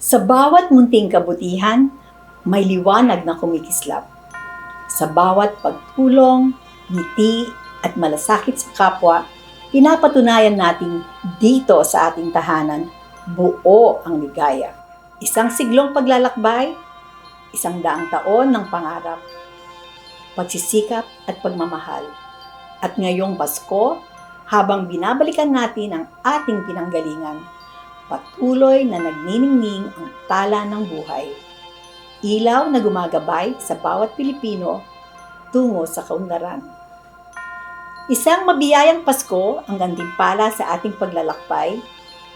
Sa bawat munting kabutihan, may liwanag na kumikislap. Sa bawat pagtulong, ngiti at malasakit sa kapwa, pinapatunayan nating dito sa ating tahanan, buo ang ligaya. Isang siglong paglalakbay, isang daang taon ng pangarap, pagsisikap at pagmamahal. At ngayong Pasko, habang binabalikan natin ang ating pinanggalingan, patuloy na nagniningning ang tala ng buhay. Ilaw na gumagabay sa bawat Pilipino tungo sa kaunlaran. Isang mabiyayang Pasko ang gantimpala sa ating paglalakbay,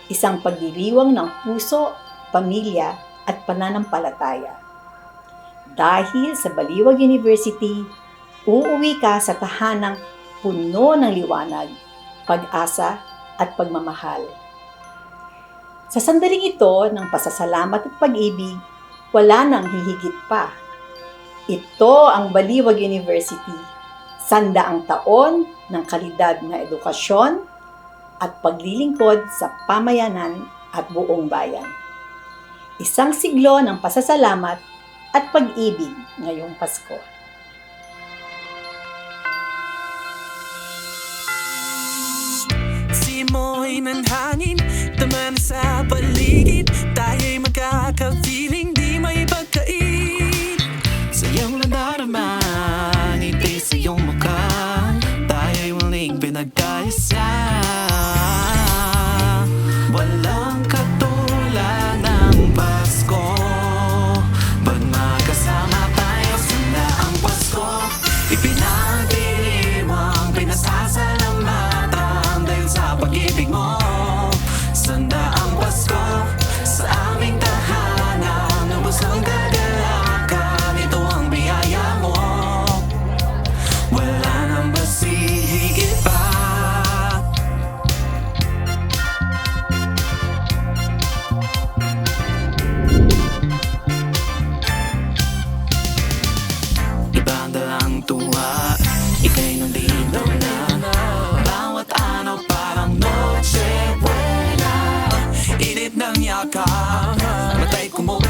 isang pagdiriwang ng puso, pamilya at pananampalataya. Dahil sa Baliwag University, uuwi ka sa tahanang puno ng liwanag, pag-asa at pagmamahal. Sa sandaling ito ng pasasalamat at pag-ibig, wala nang hihigit pa. Ito ang Baliwag University, sandaang taon ng kalidad na edukasyon at paglilingkod sa pamayanan at buong bayan. Isang siglo ng pasasalamat at pag-ibig ngayong Pasko. Paligid Tayo'y magkaka-feeling Di may pagkait. Sa iyong nadarama Ngiti sa iyong mukha. Tayo'y muling pinagkaisa Walang katulad ng Pasko. Pag magkasama tayo Sanda ang Pasko. Ipinagdiriwang ng yakap. Matay kumukutita